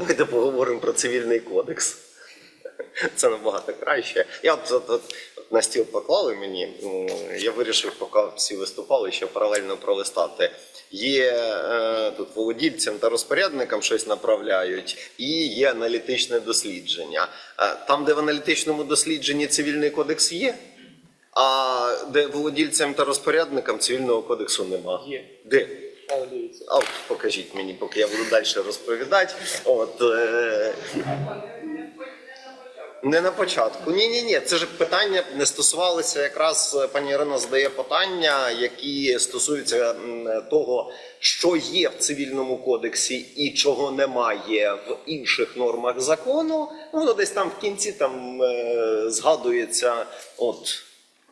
давайте поговоримо про цивільний кодекс. Це набагато краще. Я от, от, от на стіл поклали мені. Я вирішив, поки всі виступали, ще паралельно пролистати. Є е, тут володільцям та розпорядникам щось направляють, і є аналітичне дослідження. Е, там, де в аналітичному дослідженні цивільний кодекс є, а де володільцям та розпорядникам цивільного кодексу нема. Є. Де? Але. А покажіть мені, поки я буду далі розповідати. От, е... Не на початку. Ні, ні, ні. Це ж питання не стосувалися якраз е, пані Ірина задає питання, які стосуються того, що є в цивільному кодексі і чого немає в інших нормах закону. Ну, воно десь там в кінці там е, згадується. От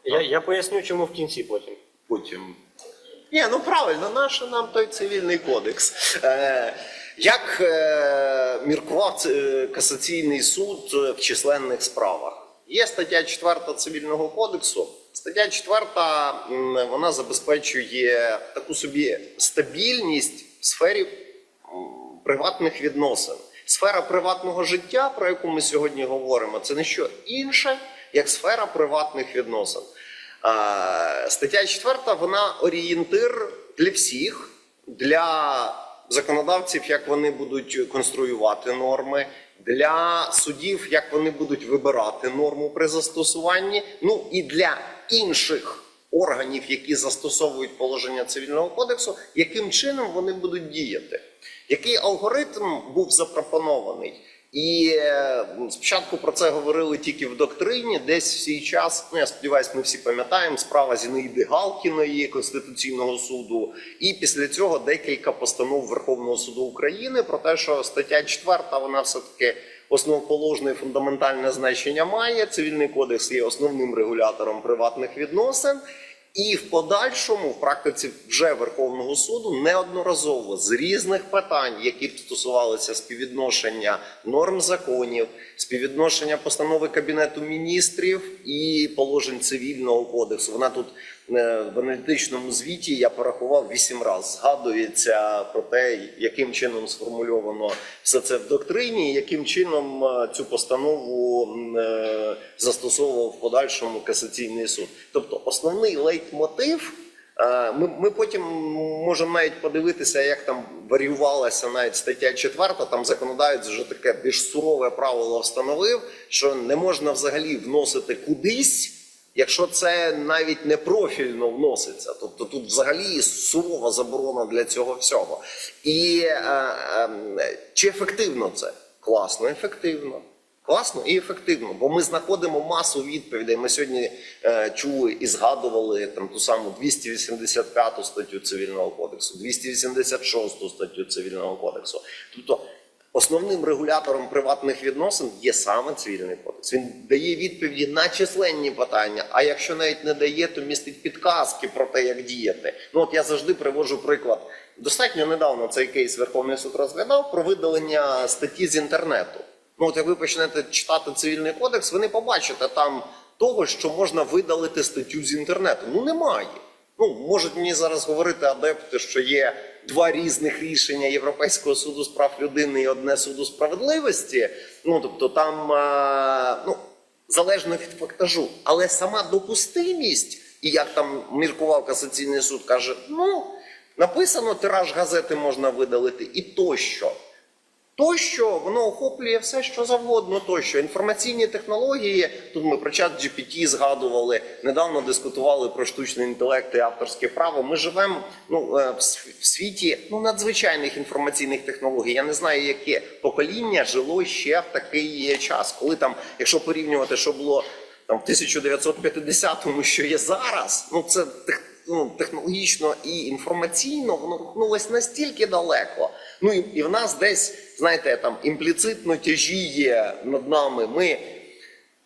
Я, я поясню, чому в кінці потім. потім. Ні, ну правильно, наш нам той цивільний кодекс. Е, як е, міркував е, касаційний суд е, в численних справах? Є стаття 4 цивільного кодексу. Стаття 4 вона забезпечує таку собі стабільність в сфері приватних відносин. Сфера приватного життя, про яку ми сьогодні говоримо, це не що інше, як сфера приватних відносин. А, Стаття 4 вона орієнтир для всіх, для законодавців, як вони будуть конструювати норми, для судів, як вони будуть вибирати норму при застосуванні, ну і для інших органів, які застосовують положення цивільного кодексу, яким чином вони будуть діяти. Який алгоритм був запропонований? І е, спочатку про це говорили тільки в доктрині, десь в свій час. Ну я сподіваюся, ми всі пам'ятаємо справа Зінаїди Галкіної Конституційного суду. І після цього декілька постанов Верховного суду України про те, що стаття 4, вона все таки основоположне і фундаментальне значення має. Цивільний кодекс є основним регулятором приватних відносин. І в подальшому, в практиці вже Верховного суду, неодноразово з різних питань, які б стосувалися співвідношення норм законів, співвідношення постанови Кабінету міністрів і положень цивільного кодексу. Вона тут в аналітичному звіті я порахував вісім разів. Згадується про те, яким чином сформульовано все це в доктрині, яким чином е, цю постанову е, застосовував в подальшому касаційний суд. Тобто основний лейтмотив. е, Ми, ми потім можемо навіть подивитися, як там варіювалася навіть стаття 4, Там законодавець вже таке більш сурове правило встановив, що не можна взагалі вносити кудись, якщо це навіть не профільно вноситься. Тобто тут взагалі сурова заборона для цього всього. І е, е, чи ефективно це? Класно, ефективно. Класно і ефективно, бо ми знаходимо масу відповідей. Ми сьогодні е, чули і згадували там ту саму 285 статтю цивільного кодексу, 286 статтю цивільного кодексу. Тобто основним регулятором приватних відносин є саме цивільний кодекс. Він дає відповіді на численні питання. А якщо навіть не дає, то містить підказки про те, як діяти. Ну от я завжди приводжу приклад. Достатньо недавно цей кейс Верховний суд розглядав про видалення статті з інтернету. Ну, от як ви почнете читати цивільний кодекс, ви не побачите там того, що можна видалити статтю з інтернету. Ну немає. Ну можуть мені зараз говорити адепти, що є два різних рішення Європейського суду з прав людини і одне суду справедливості. Ну тобто там е, ну залежно від фактажу, але сама допустимість, і як там міркував касаційний суд, каже: ну написано, тираж газети можна видалити, і тощо. Тощо воно охоплює все, що завгодно. Тощо інформаційні технології. Тут ми про чат GPT згадували. Недавно дискутували про штучний інтелект і авторське право. Ми живемо ну е, в світі ну надзвичайних інформаційних технологій. Я не знаю, яке покоління жило ще в такий час, коли там, якщо порівнювати, що було там в 1950-му, що є зараз, ну це ну, технологічно і інформаційно воно рухнулось настільки далеко. Ну і, і в нас десь, знаєте, там імпліцитно тяжіє над нами. Ми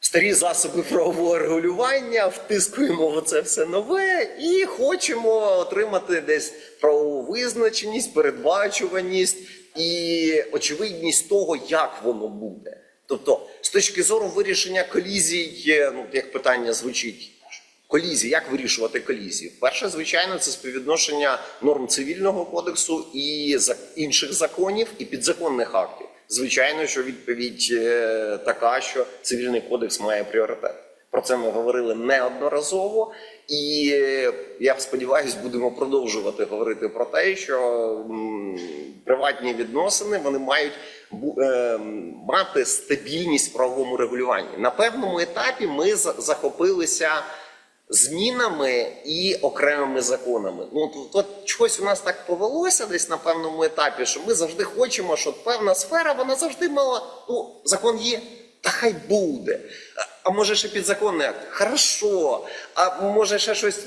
старі засоби правового регулювання, втискуємо в це все нове і хочемо отримати десь правову визначеність, передбачуваність і очевидність того, як воно буде. Тобто, з точки зору вирішення колізій, е, ну як питання звучить. Колізії, як вирішувати колізії? Перше, звичайно, це співвідношення норм цивільного кодексу і інших законів і підзаконних актів. Звичайно, що відповідь е, така, що цивільний кодекс має пріоритет. Про це ми говорили неодноразово, і е, я сподіваюся, будемо продовжувати говорити про те, що приватні відносини вони мають е, мати стабільність в правовому регулюванні. На певному етапі ми захопилися змінами і окремими законами. Ну от, от чогось у нас так повелося десь на певному етапі, що ми завжди хочемо, щоб певна сфера вона завжди мала. Ну, закон є, та хай буде. А, може ще підзаконний акт? Хорошо. А може ще щось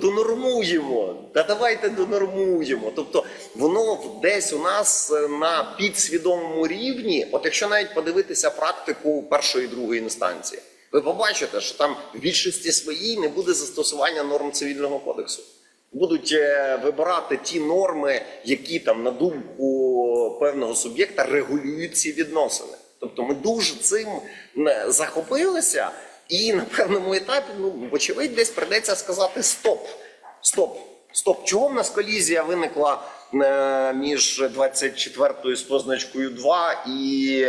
донормуємо? Та давайте донормуємо. Тобто воно десь у нас е, на підсвідомому рівні, от якщо навіть подивитися практику першої і другої інстанції. Ви побачите, що там в більшості своїй не буде застосування норм цивільного кодексу. Будуть е, вибирати ті норми, які там на думку певного суб'єкта регулюють ці відносини. Тобто ми дуже цим е, захопилися, і на певному етапі, ну вочевидь, десь прийдеться сказати стоп. Стоп, стоп. Чого в нас колізія виникла між 24 з позначкою 2 і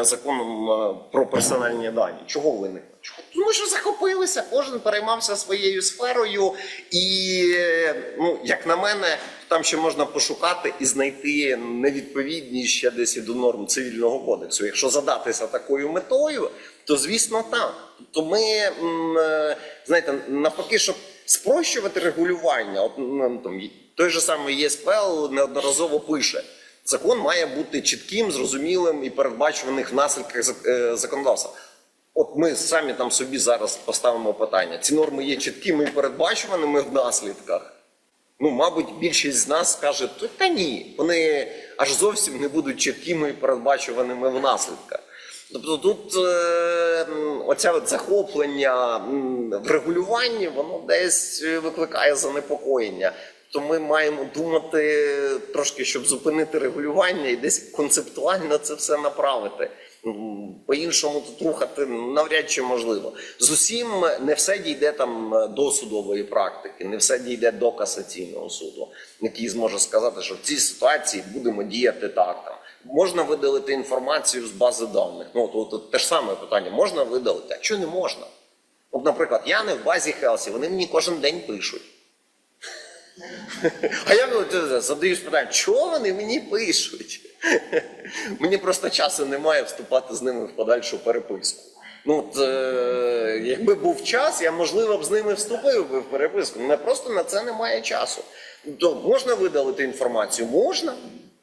законом е, про персональні дані? Чого виникла? Тому що захопилися, кожен переймався своєю сферою, і е, ну, як на мене, там ще можна пошукати і знайти невідповідність ще десь і до норм цивільного кодексу. Якщо задатися такою метою, то звісно так. То ми м, е, знаєте, навпаки, щоб спрощувати регулювання, от ну, там той же самий ЄСПЛ неодноразово пише. Закон має бути чітким, зрозумілим і передбачуваних в наслідках е, законодавства. От ми самі там собі зараз поставимо питання: ці норми є чіткими і передбачуваними в наслідках. Ну, мабуть, більшість з нас скаже, та ні, вони аж зовсім не будуть чіткими і передбачуваними в наслідках. Тобто тут е, м, оця от захоплення в регулюванні, воно десь е, викликає занепокоїння. То ми маємо думати трошки, щоб зупинити регулювання і десь концептуально це все направити. По-іншому тут рухати навряд чи можливо. З усім не все дійде там е, до судової практики, не все дійде до касаційного суду, який зможе сказати, що в цій ситуації будемо діяти так. Там можна видалити інформацію з бази даних. Ну от, от те ж саме питання: можна видалити, а що не можна? От, наприклад, я не в базі Хелсі, вони мені кожен день пишуть. А я ну, задаєш питання, чого вони мені пишуть? Мені просто часу немає вступати з ними в подальшу переписку. Ну, от, е, якби був час, я можливо б з ними вступив би в переписку. Мене просто на це немає часу. То можна видалити інформацію? Можна.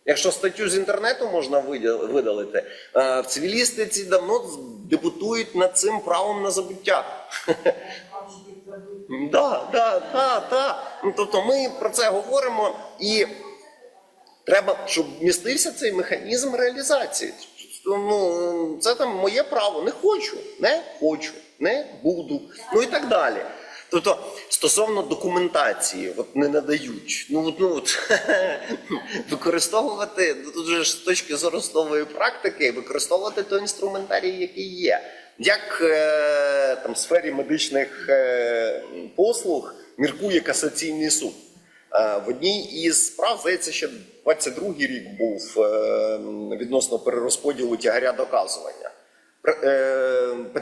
Якщо статтю з інтернету можна видалити, е, в цивілістиці давно дебутують над цим правом на забуття. Да, да, да, да. Ну, тобто ми про це говоримо і треба, щоб містився цей механізм реалізації. Ну, це там моє право. Не хочу, не хочу, не буду. Ну і так далі. Тобто, стосовно документації, от не надають. Ну, ну от, використовувати ну, тут же з точки зору судової практики, використовувати той інструментарій, який є. Як е, там в сфері медичних е, послуг міркує касаційний суд. Е, В одній із справ, здається, ще 22-й рік був е, відносно перерозподілу тягаря доказування.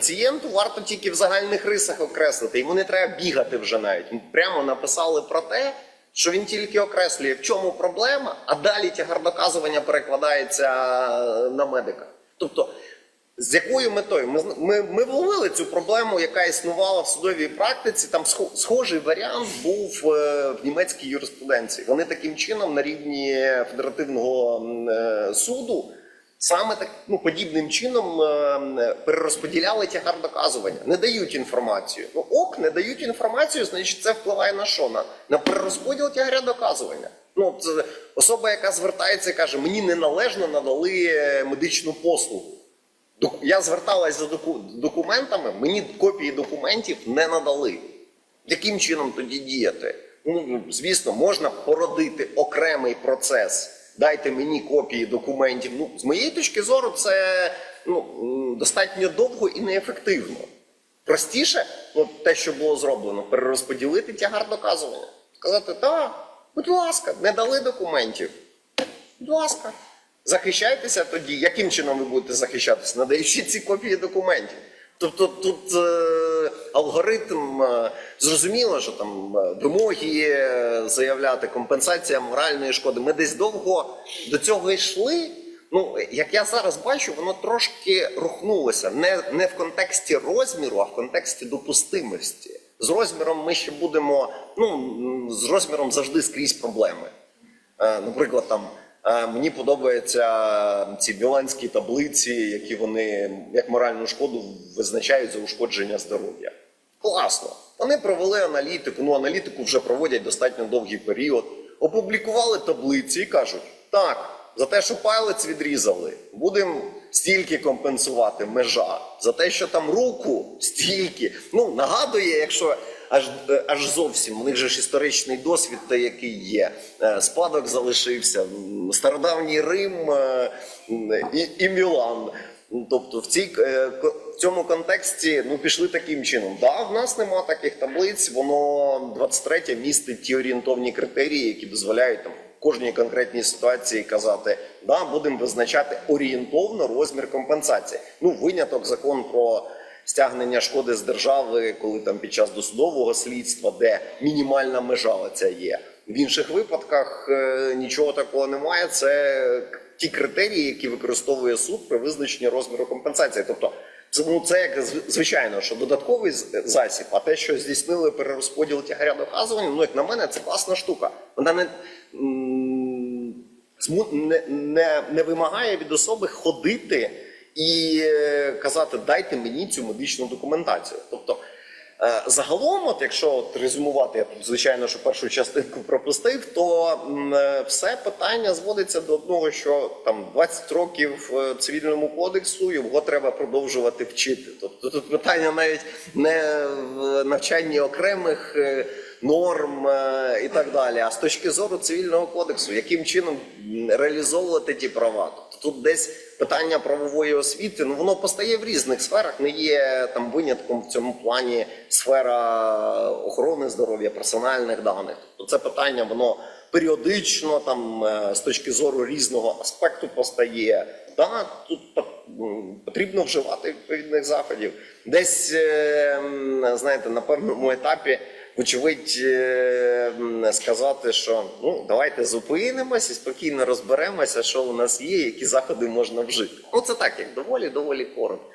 Пацієнту варто тільки в загальних рисах окреслити, йому не треба бігати вже навіть. Прямо написали про те, що він тільки окреслює, в чому проблема, а далі тягар доказування перекладається е, на медика. Тобто, з якою метою? Ми, ми, ми вловили цю проблему, яка існувала в судовій практиці. Там схожий варіант був е, в німецькій юриспруденції. Вони таким чином на рівні федеративного е, суду саме так ну, подібним чином е, перерозподіляли тягар доказування. Не дають інформацію. Ну ок, не дають інформацію, значить це впливає на що? На, на перерозподіл тягаря доказування. Ну, це особа, яка звертається і каже, мені неналежно надали е, медичну послугу. Я зверталась за доку- документами, мені копії документів не надали. Яким чином тоді діяти? Ну, звісно, можна породити окремий процес. Дайте мені копії документів. Ну, з моєї точки зору, це ну, достатньо довго і неефективно. Простіше, от те, що було зроблено, перерозподілити тягар доказування. Сказати, так, будь ласка, не дали документів. Будь ласка, захищайтеся тоді. Яким чином ви будете захищатися? Надаючи ці копії документів. Тобто тут е, алгоритм е, зрозуміло, що там е, вимоги е, заявляти компенсація моральної шкоди. Ми десь довго до цього йшли. Ну, як я зараз бачу, воно трошки рухнулося не, не в контексті розміру, а в контексті допустимості. З розміром ми ще будемо. Ну з розміром завжди скрізь проблеми. Наприклад, там мені подобаються ці біланські таблиці, які вони як моральну шкоду визначають за ушкодження здоров'я. Класно. Вони провели аналітику. Ну, аналітику вже проводять достатньо довгий період. Опублікували таблиці і кажуть: так, за те, що палець відрізали, будемо стільки компенсувати межа. За те, що там руку, стільки. Ну, нагадує, якщо аж, аж зовсім. У них же ж історичний досвід, той, який є. Е, Спадок залишився. Стародавній Рим е, і, і Мілан. Тобто в, цій, е, в цьому контексті ну, пішли таким чином. Да, в нас нема таких таблиць, воно 23 містить ті орієнтовні критерії, які дозволяють там кожній конкретній ситуації казати, да, будемо визначати орієнтовно розмір компенсації. Ну, виняток закон про стягнення шкоди з держави, коли там під час досудового слідства, де мінімальна межа оця є. В інших випадках е, нічого такого немає. Це ті критерії, які використовує суд при визначенні розміру компенсації. Тобто, це, ну, це як звичайно, що додатковий засіб, а те, що здійснили перерозподіл тягаря доказування, ну як на мене, це класна штука. Вона не. не, не, не вимагає від особи ходити і е, казати, дайте мені цю медичну документацію. Тобто, загалом, от якщо от резюмувати, я звичайно, що першу частинку пропустив, то е, все питання зводиться до одного, що там 20 років е, цивільному кодексу його треба продовжувати вчити. Тобто тут питання навіть не в навчанні окремих. Норм е, і так далі. А з точки зору цивільного кодексу, яким чином реалізовувати ті права? Тобто тут десь питання правової освіти, ну воно постає в різних сферах. Не є там винятком в цьому плані сфера охорони здоров'я, персональних даних. Тобто це питання воно періодично там е, з точки зору різного аспекту постає. Да, тут потрібно вживати відповідних заходів. Десь е, знаєте, на певному етапі. Вочевидь, е, сказати, що ну давайте зупинимось і спокійно розберемося, що у нас є, які заходи можна вжити. Ну це так, як доволі доволі коротко.